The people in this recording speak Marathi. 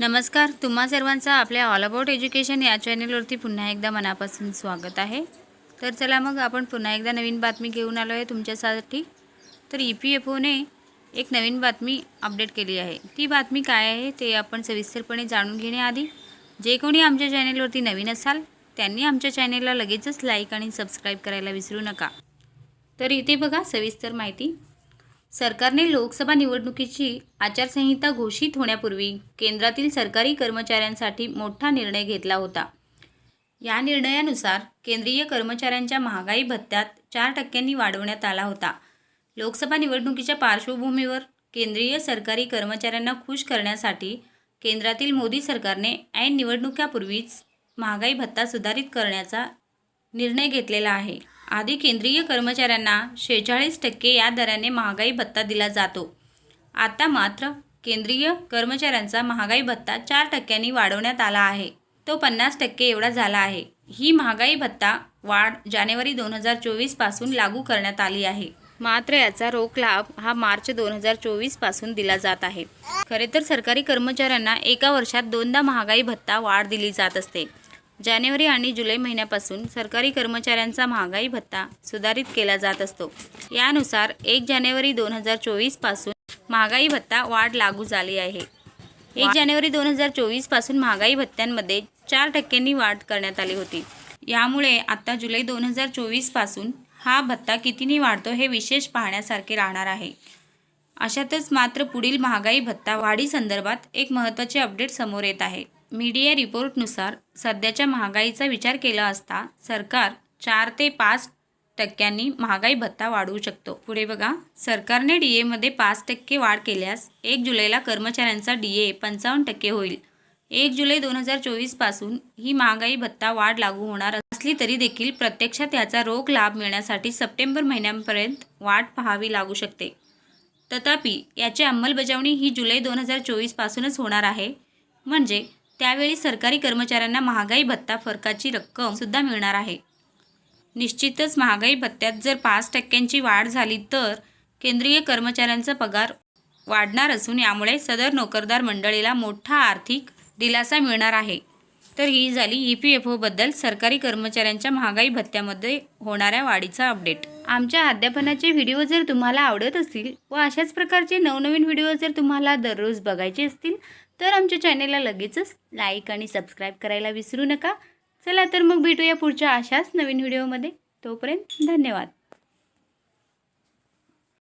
नमस्कार तुम्हा सर्वांचं आपल्या ऑल अबाउट एज्युकेशन या चॅनेलवरती पुन्हा एकदा मनापासून स्वागत आहे. तर चला मग आपण पुन्हा एकदा नवीन बातमी घेऊन आलो आहे तुमच्यासाठी. तर ई पी एफ ओने एक नवीन बातमी अपडेट केली आहे. ती बातमी काय आहे ते आपण सविस्तरपणे जाणून घेण्याआधी जे कोणी आमच्या चॅनेलवरती नवीन असाल त्यांनी आमच्या चॅनेलला लगेचच लाईक आणि सबस्क्राईब करायला विसरू नका. तर इथे बघा सविस्तर माहिती. सरकारने लोकसभा निवडणुकीची आचारसंहिता घोषित होण्यापूर्वी केंद्रातील सरकारी कर्मचाऱ्यांसाठी मोठा निर्णय घेतला होता. या निर्णयानुसार केंद्रीय कर्मचाऱ्यांच्या महागाई भत्त्यात चार टक्क्यांनी वाढवण्यात आला होता. लोकसभा निवडणुकीच्या पार्श्वभूमीवर केंद्रीय सरकारी कर्मचाऱ्यांना खुश करण्यासाठी केंद्रातील मोदी सरकारने ऐन निवडणुकापूर्वीच महागाई भत्ता सुधारित करण्याचा निर्णय घेतलेला आहे. आधी केंद्रीय कर्मचाऱ्यांना शेहेचाळीस टक्के या दराने महागाई भत्ता दिला जातो. आता मात्र केंद्रीय कर्मचाऱ्यांचा महागाई भत्ता चार टक्क्यांनी वाढवण्यात आला आहे. तो पन्नास टक्के एवढा झाला आहे. ही महागाई भत्ता वाढ जानेवारी दोन हजार चोवीसपासून लागू करण्यात आली आहे. मात्र याचा रोख लाभ हा मार्च दोन हजार चोवीसपासून दिला जात आहे. खरे तर सरकारी कर्मचाऱ्यांना एका वर्षात दोनदा महागाई भत्ता वाढ दिली जात असते. जानेवारी आणि जुलै महिन्यापासून सरकारी कर्मचाऱ्यांचा महागाई भत्ता सुधारित केला जात असतो. यानुसार एक जानेवारी दोन हजार चोवीसपासून महागाई भत्ता वाढ लागू झाली आहे. एक जानेवारी दोन हजार चोवीसपासून महागाई भत्त्यांमध्ये चार टक्क्यांनी वाढ करण्यात आली होती. यामुळे आता जुलै दोन हजार चोवीसपासून हा भत्ता कितीनी वाढतो हे विशेष पाहण्यासारखे राहणार आहे. अशातच मात्र पुढील महागाई भत्ता वाढीसंदर्भात एक महत्त्वाचे अपडेट समोर येत आहे. मीडिया रिपोर्टनुसार सध्याच्या महागाईचा विचार केला असता सरकार चार ते पाच टक्क्यांनी महागाई भत्ता वाढवू शकतो. पुढे बघा. सरकारने डी एमध्ये पाच टक्के वाढ केल्यास एक जुलैला कर्मचाऱ्यांचा डी ए पंचावन्न टक्के होईल. एक जुलै दोन हजार चोवीसपासून ही महागाई भत्ता वाढ लागू होणार असली तरी देखील प्रत्यक्षात याचा रोख लाभ मिळण्यासाठी सप्टेंबर महिन्यापर्यंत वाट पाहावी लागू शकते. तथापि याची अंमलबजावणी ही जुलै दोन हजार चोवीसपासूनच होणार आहे. म्हणजे त्यावेळी सरकारी कर्मचाऱ्यांना महागाई भत्ता फरकाची रक्कम सुद्धा मिळणार आहे. निश्चितच महागाई भत्त्यात जर पाच टक्क्यांची वाढ झाली तर केंद्रीय कर्मचाऱ्यांचा पगार वाढणार असून यामुळे सदर नोकरदार मंडळीला मोठा आर्थिक दिलासा मिळणार आहे. तर ही झाली ई पी एफ ओबद्दल सरकारी कर्मचाऱ्यांच्या महागाई भत्त्यामध्ये होणाऱ्या वाढीचा अपडेट. आमच्या अध्यापनाचे व्हिडिओ जर तुम्हाला आवडत असतील व अशाच प्रकारचे नवनवीन व्हिडिओ जर तुम्हाला दररोज बघायचे असतील तर आमच्या चॅनेलला लगेचच लाईक आणि सबस्क्राईब करायला विसरू नका. चला तर मग भेटूया पुढच्या अशाच नवीन व्हिडिओमध्ये. तोपर्यंत धन्यवाद.